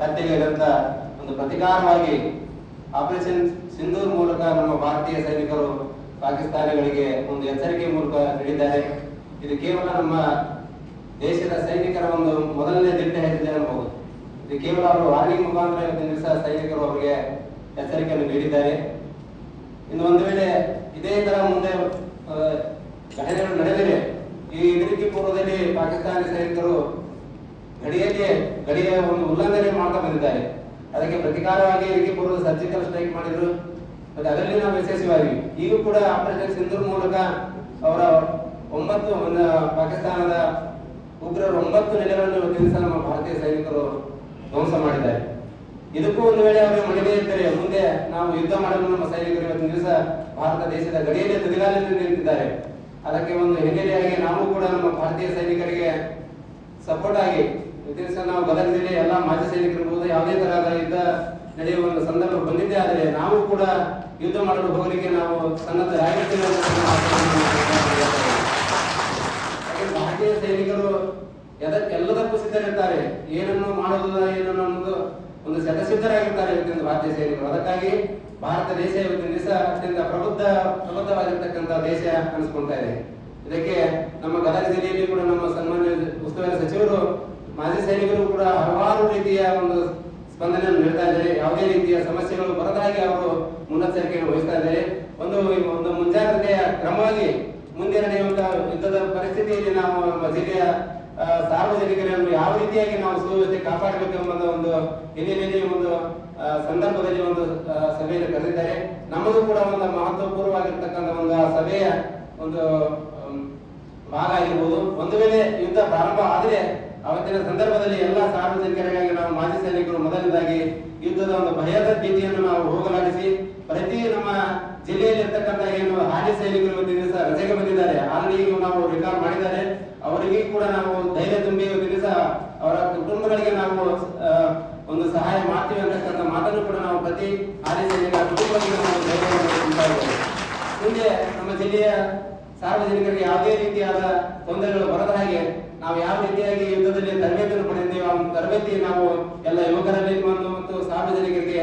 ಹತ್ಯೆಗೈದಂತ ಒಂದು ಪ್ರತಿಕಾರವಾಗಿ ಆಪರೇಷನ್ ಸಿಂಧೂರ್ ಮೂಲಕ ನಮ್ಮ ಭಾರತೀಯ ಸೈನಿಕರು ಪಾಕಿಸ್ತಾನಿಗಳಿಗೆ ಒಂದು ಎಚ್ಚರಿಕೆ ಮೂಲಕ ನೀಡಿದ್ದಾರೆ. ಇದು ಕೇವಲ ನಮ್ಮ ದೇಶದ ಸೈನಿಕರ ಒಂದು ಮೊದಲನೇ ದಿಟ್ಟ ಹೆಚ್ಚಿದೆ ಅನ್ನಬಹುದು ಇದು ಕೇವಲ ಅವರು ವಾರ್ನಿಂಗ್ ಮುಖಾಂತರ ದಿವಸ ಸೈನಿಕರು ಅವರಿಗೆ ಎಚ್ಚರಿಕೆಯನ್ನು ನೀಡಿದ್ದಾರೆ. ಇನ್ನು ಒಂದು ವೇಳೆ ಇದೇ ತರ ಮುಂದೆ ಘಟನೆಗಳು ನಡೆದಿವೆ ಈ ಇದಕ್ಕೆ ಪೂರ್ವದಲ್ಲಿ ಪಾಕಿಸ್ತಾನಿ ಸೈನಿಕರು ಗಡಿಯಲ್ಲಿ, ಗಡಿಯ ಒಂದು ಉಲ್ಲಂಘನೆ ಮಾಡ್ತಾ ಬಂದಿದ್ದಾರೆ. ಅದಕ್ಕೆ ಪ್ರತಿಕಾರವಾಗಿ ಇದಕ್ಕೆ ಪೂರ್ವದ ಸರ್ಜಿಕಲ್ ಸ್ಟ್ರೈಕ್ ಮಾಡಿದ್ರು. ಮತ್ತೆ ಅದರಲ್ಲಿ ನಾವು ಯಶಸ್ವಿಯಾಗಿ ಈಗ ಕೂಡ ಆಪರೇಷನ್ ಸಿಂಧೂರ್ ಮೂಲಕ ಅವರ ಒಂಬತ್ತು, ಒಂದು ಪಾಕಿಸ್ತಾನದ ಉಗ್ರರು ಒಂಬತ್ತು ನೆಲೆಗಳನ್ನು ತಿಳಿಸ ನಮ್ಮ ಭಾರತೀಯ ಸೈನಿಕರು ಧ್ವಂಸ ಮಾಡಿದ್ದಾರೆ. ಇದಕ್ಕೂ ಒಂದು ವೇಳೆ ಅವರು ಮಣಿದೇ ಇದ್ದರೆ ಮುಂದೆ ನಾವು ಯುದ್ಧ ಮಾಡಲು ನಮ್ಮ ಸೈನಿಕರು ಇವತ್ತು ದಿವಸ ಭಾರತ ದೇಶದ ಗಡಿಯಲ್ಲಿ ತದಿಗಾಲದಲ್ಲಿ ನಿಂತಿದ್ದಾರೆ ಅದಕ್ಕೆ ಒಂದು ಹಿನ್ನೆಲೆಯಾಗಿ ನಾವು ಕೂಡ ನಮ್ಮ ಭಾರತೀಯ ಸೈನಿಕರಿಗೆ ಸಪೋರ್ಟ್ ಆಗಿ ದಿವಸ ನಾವು ಗದಗ ಜಿಲ್ಲೆ ಎಲ್ಲ ಮಾಜಿ ಸೈನಿಕರಿರ್ಬೋದು ಯಾವುದೇ ತರಹದ ಯುದ್ಧ ನಡೆಯುವ ಒಂದು ಸಂದರ್ಭ ಬಂದಿದ್ದೇ ಆದರೆ ನಾವು ಕೂಡ ಯುದ್ಧ ಮಾಡಲು ಹೋಗಲಿಕ್ಕೆ ನಾವು ಸನ್ನದ್ಧರಾಗಿರ್ತೇವೆ ಭಾರತೀಯ ಸೈನಿಕರು ಎದ- ಎಲ್ಲದಕ್ಕೂ ಸಿದ್ಧರಿರ್ತಾರೆ ಏನನ್ನು ಮಾಡೋದು ಏನನ್ನು ಅನ್ನೋದು ಒಂದು ಸತಸಿದ್ಧರಾಗಿರ್ತಾರೆ ಇವತ್ತಿನ ಭಾರತೀಯ ಸೈನಿಕರು ಅದಕ್ಕಾಗಿ ಭಾರತ ದೇಶ ಇವತ್ತಿನ ದಿವಸ ಅತ್ಯಂತ ಪ್ರಬುದ್ಧ ಪ್ರಬುದ್ಧವಾಗಿರ್ತಕ್ಕಂಥ ದೇಶ ಅನಿಸ್ಕೊಳ್ತಾ ಇದೆ ಇದಕ್ಕೆ ನಮ್ಮ ಗದಗ ಜಿಲ್ಲೆಯಲ್ಲಿ ಕೂಡ ನಮ್ಮ ಮಾಜಿ ಸೈನಿಕರು ಕೂಡ ಹಲವಾರು ರೀತಿಯ ಒಂದು ಸ್ಪಂದನೆಯನ್ನು ನೀಡ್ತಾ ಇದ್ದಾರೆ. ಯಾವುದೇ ರೀತಿಯ ಸಮಸ್ಯೆಗಳು ಬರದಾಗಿ ಅವರು ಮುನ್ನೆಚ್ಚರಿಕೆಯನ್ನು ವಹಿಸ್ತಾ ಇದ್ದಾರೆ. ಒಂದು ಒಂದು ಮುಂಜಾಗ್ರತೆಯ ಕ್ರಮವಾಗಿ ಮುಂದೆ ನಡೆಯುವಂತಹ ಯುದ್ಧದ ಪರಿಸ್ಥಿತಿಯಲ್ಲಿ ನಾವು ನಮ್ಮ ಜಿಲ್ಲೆಯ ಸಾರ್ವಜನಿಕರನ್ನು ಯಾವ ರೀತಿಯಾಗಿ ನಾವು ಸುವ್ಯವಸ್ಥೆ ಕಾಪಾಡಬೇಕು ಎಂಬ ಒಂದು ಹಿನ್ನೆಲೆಯಲ್ಲಿ ಒಂದು ಸಂದರ್ಭದಲ್ಲಿ ಒಂದು ಸಭೆಯನ್ನು ಕರೆದಿದ್ದಾರೆ. ನಮ್ಮದು ಕೂಡ ಒಂದು ಮಹತ್ವಪೂರ್ವವಾಗಿರ್ತಕ್ಕಂಥ ಒಂದು ಸಭೆಯ ಒಂದು ಭಾಗ ಆಗಿರ್ಬೋದು. ಒಂದು ವೇಳೆ ಯುದ್ಧ ಪ್ರಾರಂಭ ಆದರೆ ಅವತ್ತಿನ ಸಂದರ್ಭದಲ್ಲಿ ಎಲ್ಲ ಸಾರ್ವಜನಿಕರಿಗಾಗಿ ನಾವು ಮಾಜಿ ಸೈನಿಕರು ಮೊದಲನೇದಾಗಿ ಯುದ್ಧದ ಒಂದು ಭಯದ ಭೀತಿಯನ್ನು ನಾವು ಹೋಗಲಾಡಿಸಿ, ಪ್ರತಿ ನಮ್ಮ ಜಿಲ್ಲೆಯಲ್ಲಿ ಇರ್ತಕ್ಕಂಥ ಏನು ಹಾಲಿ ಸೈನಿಕರು ದಿವಸ ರಜೆಗೆ ಬಂದಿದ್ದಾರೆ. ಆಲ್ರೆಡಿ ನಾವು ರಿಕಾಲ್ ಮಾಡಿದ್ದಾರೆ. ಅವರಿಗೆ ಕೂಡ ನಾವು ಧೈರ್ಯ ತುಂಬಿ ದಿವಸ ಅವರ ಕುಟುಂಬಗಳಿಗೆ ನಾವು ಒಂದು ಸಹಾಯ ಮಾಡ್ತೀವಿ ಅಂತಕ್ಕಂಥ ಮಾತನ್ನು ಕೂಡ ನಾವು ಪ್ರತಿ ಹಾಲಿ ಸೈನಿಕರ ಕುಟುಂಬಗಳಿಗೆ ನಾವು ಧೈರ್ಯ ಮುಂದೆ ನಮ್ಮ ಜಿಲ್ಲೆಯ ಸಾರ್ವಜನಿಕರಿಗೆ ಯಾವುದೇ ರೀತಿಯಾದ ತೊಂದರೆಗಳು ಬರದ ಹಾಗೆ ನಾವು ಯಾವ ರೀತಿಯಾಗಿ ಯುದ್ಧದಲ್ಲಿ ತರಬೇತಿಯನ್ನು ಪಡೆದಿದ್ದೇವೆ ಆ ತರಬೇತಿ ನಾವು ಎಲ್ಲ ಯುವಕರಲ್ಲಿ ಮತ್ತು ಸಾರ್ವಜನಿಕರಿಗೆ